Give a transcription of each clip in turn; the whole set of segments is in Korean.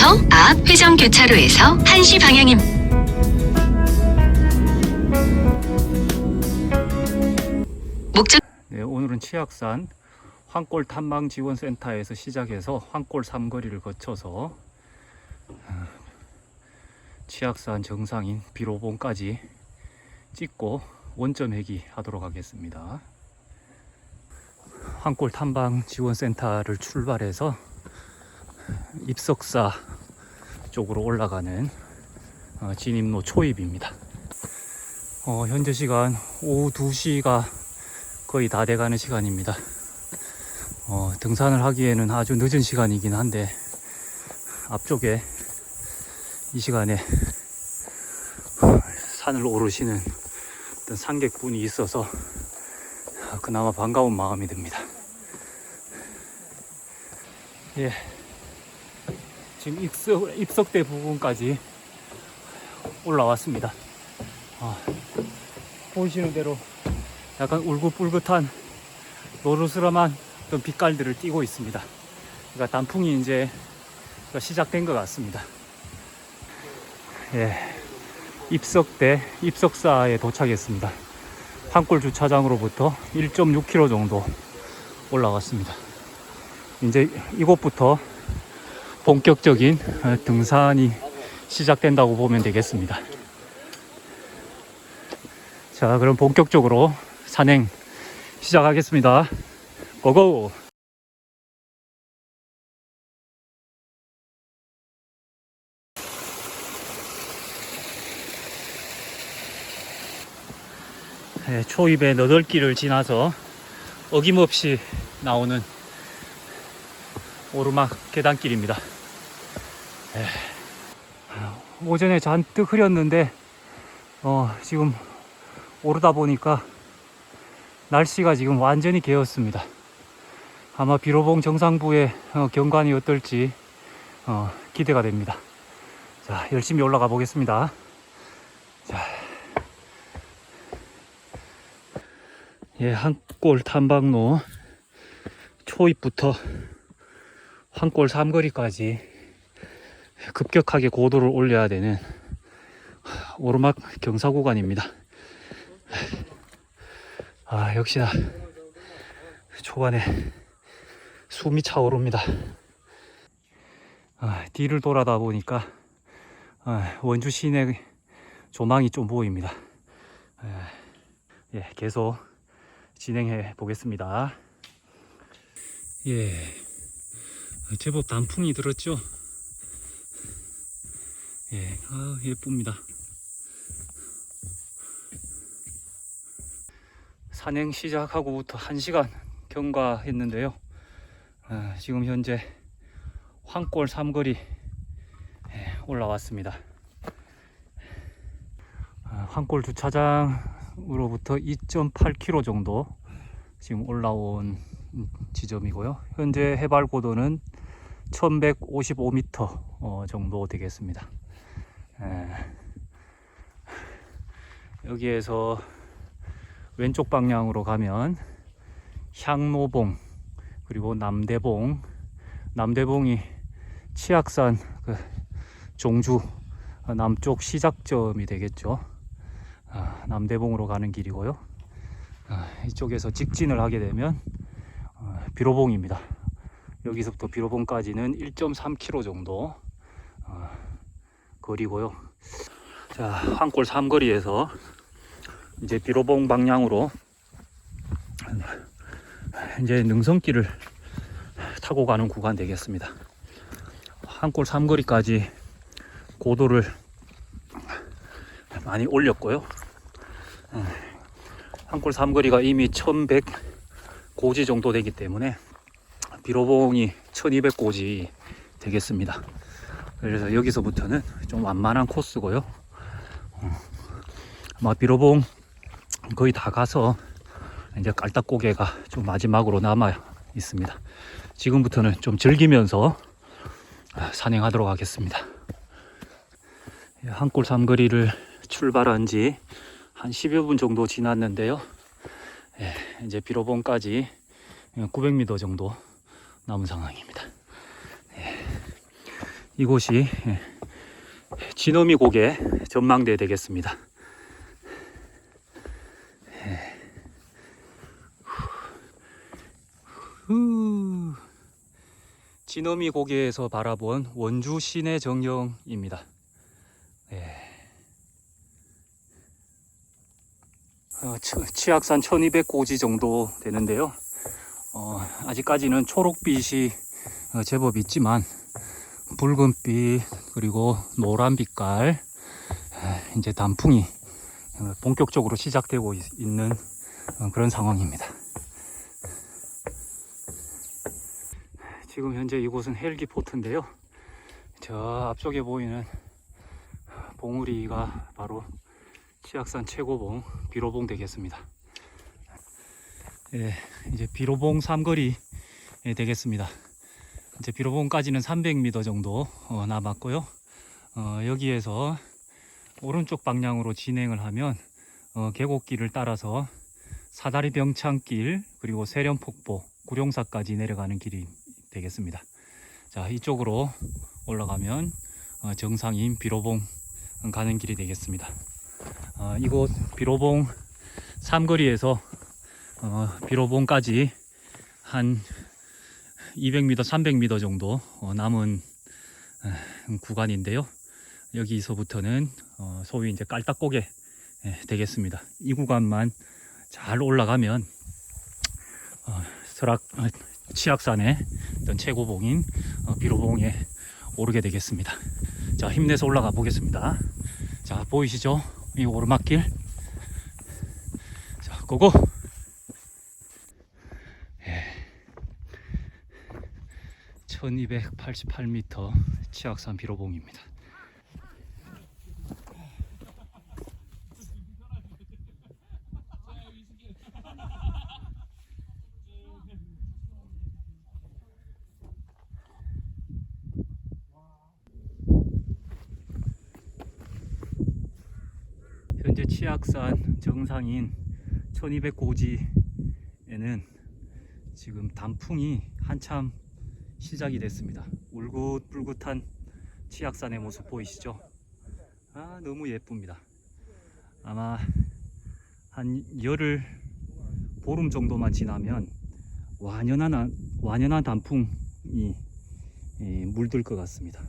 2.5km 앞 회전 교차로에서 1시 방향입니다. 목적 네, 오늘은 치악산 황골 탐방 지원 센터에서 시작해서 황골 삼거리를 거쳐서 어, 치악산 정상인 비로봉까지 찍고 원점 회기 하도록 하겠습니다. 황골 탐방 지원 센터를 출발해서 입석사 쪽으로 올라가는 어, 진입로 초입입니다. 어, 현재 시간 오후 2시가 거의 다 돼가는 시간입니다. 어, 등산을 하기에는 아주 늦은 시간이긴 한데 앞쪽에 이 시간에 산을 오르시는 어떤 상객분이 있어서 그나마 반가운 마음이 듭니다. 예. 지금 입석, 입석대 부근까지 올라왔습니다. 아, 보이시는 대로 약간 울긋불긋한 노르스름한 어떤 빛깔들을 띠고 있습니다. 그러니까 단풍이 이제 시작된 것 같습니다. 예, 입석대 입석사에 도착했습니다. 한골 주차장으로부터 1.6km 정도 올라갔습니다. 이제 이곳부터 본격적인 어, 등산이 시작된다고 보면 되겠습니다. 자, 그럼 본격적으로 산행 시작하겠습니다. 고고! 네, 초입의 너덜길을 지나서 어김없이 나오는 오르막 계단길입니다. 에, 오전에 잔뜩 흐렸는데 어, 지금 오르다 보니까 날씨가 지금 완전히 개었습니다. 아마 비로봉 정상부의 어, 경관이 어떨지 어, 기대가 됩니다. 자, 열심히 올라가 보겠습니다. 자. 예, 한골 탐방로 초입부터 한골 삼거리까지 급격하게 고도를 올려야 되는 오르막 경사 구간입니다. 아, 역시나 초반에 숨이 차오릅니다. 아, 뒤를 돌아다 보니까 아, 원주 시내 조망이 좀 보입니다. 아, 예, 계속 진행해 보겠습니다. 예, 제법 단풍이 들었죠? 예, 아, 예쁩니다. 산행 시작하고부터 1시간 경과했는데요. 아, 지금 현재 황골 삼거리 예, 올라왔습니다. 아, 황골 주차장으로부터 2.8km 정도 지금 올라온 지점이고요. 현재 해발 고도는 1155m 어, 정도 되겠습니다. 예. 여기에서 왼쪽 방향으로 가면 향로봉 그리고 남대봉 남대봉이 치악산 그 종주 남쪽 시작점이 되겠죠 아, 남대봉으로 가는 길이고요 아, 이쪽에서 직진을 하게 되면 어, 비로봉입니다 여기서부터 비로봉까지는 1.3km 정도 어, 거리고요 자 한골 삼거리에서 이제 비로봉 방향으로 이제 능선길을 타고 가는 구간 되겠습니다. 한골 삼거리까지 고도를 많이 올렸고요. 한골 삼거리가 이미 1100 고지 정도 되기 때문에 비로봉이 1200 고지 되겠습니다. 그래서 여기서부터는 좀 완만한 코스고요. 아마 비로봉 거의 다 가서 이제 깔딱고개가 좀 마지막으로 남아 있습니다. 지금부터는 좀 즐기면서 아, 산행하도록 하겠습니다. 한골 삼거리를 출발한 지 한 10여 분 정도 지났는데요. 예, 이제 비로봉까지 900m 정도 남은 상황입니다. 예, 이곳이 예, 지너미 고개 전망대 되겠습니다. 예. 후. 지너미 고개에서 바라본 원주 시내 정령입니다. 예. 어, 치- 치악산 1200고지 정도 되는데요. 어, 아직까지는 초록빛이 어, 제법 있지만 붉은빛 그리고 노란 빛깔 에, 이제 단풍이 어, 본격적으로 시작되고 있- 있는 어, 그런 상황입니다. 지금 현재 이곳은 헬기 포트인데요. 저 앞쪽에 보이는 봉우리가 바로 치악산 최고봉 비로봉 되겠습니다. 예, 이제 비로봉 삼거리 예, 되겠습니다. 이제 비로봉까지는 300m 정도 어, 남았고요. 어, 여기에서 오른쪽 방향으로 진행을 하면 어, 계곡길을 따라서 사다리 병창길 그리고 세련폭포 구룡사까지 내려가는 길이 되겠습니다. 자 이쪽으로 올라가면 어, 정상인 비로봉 가는 길이 되겠습니다. 어, 이곳 비로봉 삼거리에서 어, 비로봉까지 한 200m, 300m 정도 어, 남은 어, 구간인데요. 여기서부터는 어, 소위 이제 깔딱고개 예, 되겠습니다. 이 구간만 잘 올라가면 어, 설악 어, 치악산의 어떤 최고봉인 어, 비로봉에 오르게 되겠습니다. 자 힘내서 올라가 보겠습니다. 자 보이시죠? 이 오르막길. 자 고고. 1288m 치악산 비로봉입니다. 치악산 정상인 1200고지에는 지금 단풍이 한참 시작이 됐습니다. 울긋불긋한 치악산의 모습 보이시죠? 아 너무 예쁩니다. 아마 한 열흘 보름 정도만 지나면 완연한 완연한 단풍이 예, 물들 것 같습니다.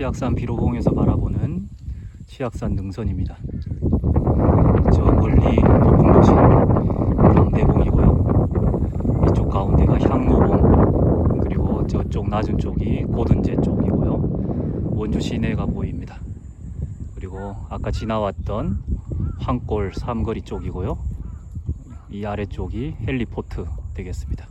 치악산 비로봉에서 바라보는 치악산 능선입니다. 저 멀리 높은 곳이 남대봉이고요. 이쪽 가운데가 향로봉 그리고 저쪽 낮은 쪽이 고든제 쪽이고요. 원주 시내가 보입니다. 그리고 아까 지나왔던 황골 삼거리 쪽이고요. 이 아래쪽이 헬리포트 되겠습니다.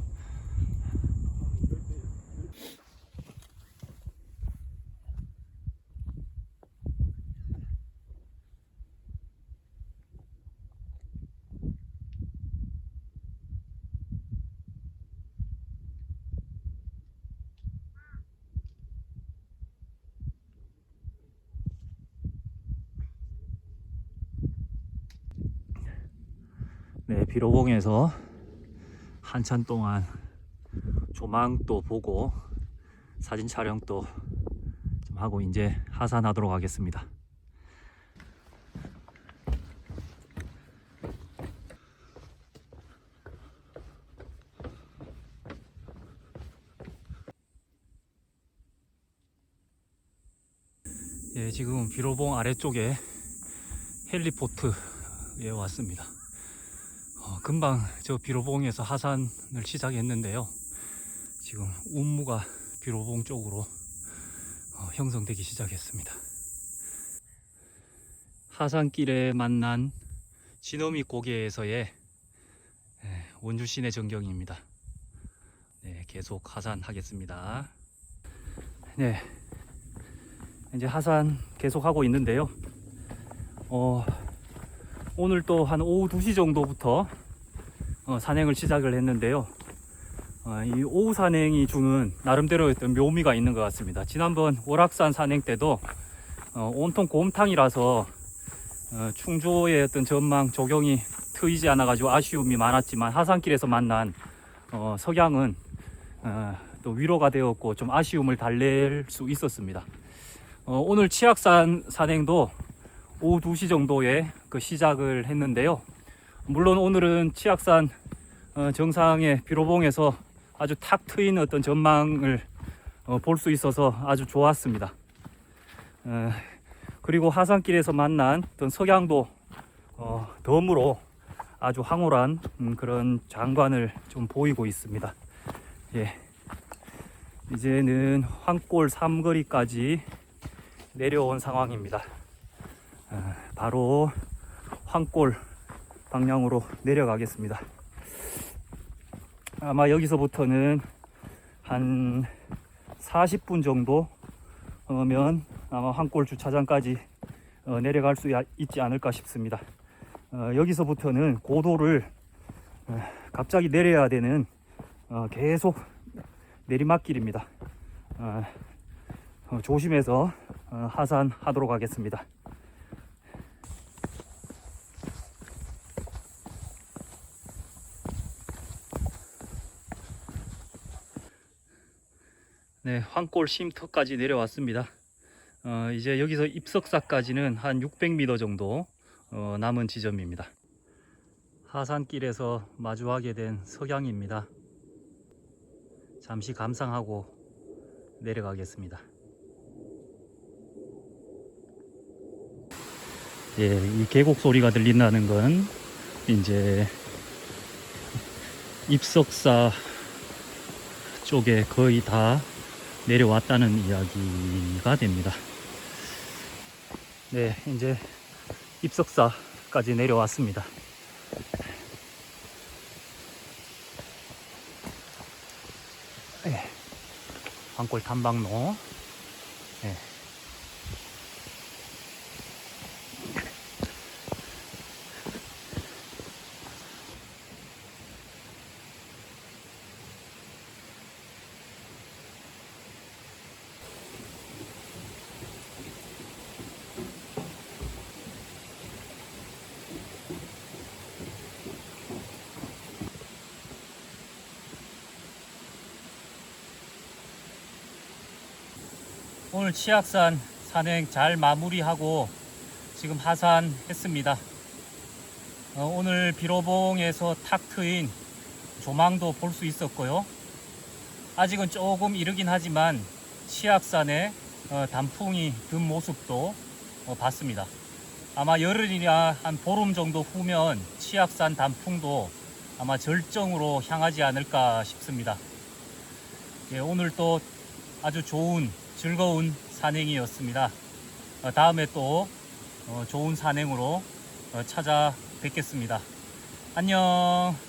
네, 비로봉에서 한참 동안 조망도 보고 사진 촬영도 좀 하고 이제 하산하도록 하겠습니다. 예, 지금 비로봉 아래쪽에 헬리포트에 왔습니다. 어, 금방 저 비로봉에서 하산을 시작했는데요. 지금 운무가 비로봉 쪽으로 어, 형성되기 시작했습니다. 하산길에 만난 지너미 고개에서의 예, 원주 시내 전경입니다. 네, 계속 하산하겠습니다. 네, 이제 하산 계속 하고 있는데요. 어, 오늘 또 한 오후 2시 정도부터 어, 산행을 시작을 했는데요. 어, 이 오후 산행이 주는 나름대로 어떤 묘미가 있는 것 같습니다. 지난번 월악산 산행 때도 어, 온통 곰탕이라서 어, 충주의 어떤 전망 조경이 트이지 않아 가지고 아쉬움이 많았지만 하산길에서 만난 어, 석양은 어, 또 위로가 되었고 좀 아쉬움을 달랠 수 있었습니다. 어, 오늘 치악산 산행도 오후 2시 정도에 그 시작을 했는데요. 물론 오늘은 치악산 어, 정상의 비로봉에서 아주 탁 트인 어떤 전망을 어, 볼수 있어서 아주 좋았습니다. 어, 그리고 하산길에서 만난 어떤 석양도 어, 덤으로 아주 황홀한 음, 그런 장관을 좀 보이고 있습니다. 예. 이제는 황골 삼거리까지 내려온 상황입니다. 어, 바로 황골 방향으로 내려가겠습니다. 아마 여기서부터는 한 40분 정도면 아마 황골 주차장까지 어, 내려갈 수 야- 있지 않을까 싶습니다. 어, 여기서부터는 고도를 어, 갑자기 내려야 되는 어, 계속 내리막길입니다. 어, 어, 조심해서 어, 하산하도록 하겠습니다. 네, 황골 쉼터까지 내려왔습니다. 어, 이제 여기서 입석사까지는 한 600m 정도 어, 남은 지점입니다. 하산길에서 마주하게 된 석양입니다. 잠시 감상하고 내려가겠습니다. 예, 이 계곡 소리가 들린다는 건 이제 입석사 쪽에 거의 다 내려왔다는 이야기가 됩니다. 네, 이제 입석사까지 내려왔습니다. 예, 황골 탐방로. 예. 오늘 치악산 산행 잘 마무리하고 지금 하산했습니다. 어, 오늘 비로봉에서 탁 트인 조망도 볼 수 있었고요. 아직은 조금 이르긴 하지만 치악산의 어, 단풍이 든 모습도 어, 봤습니다. 아마 열흘이나 한 보름 정도 후면 치악산 단풍도 아마 절정으로 향하지 않을까 싶습니다. 예, 오늘 또 아주 좋은 즐거운 산행이었습니다. 어, 다음에 또 어, 좋은 산행으로 어, 찾아뵙겠습니다. 안녕.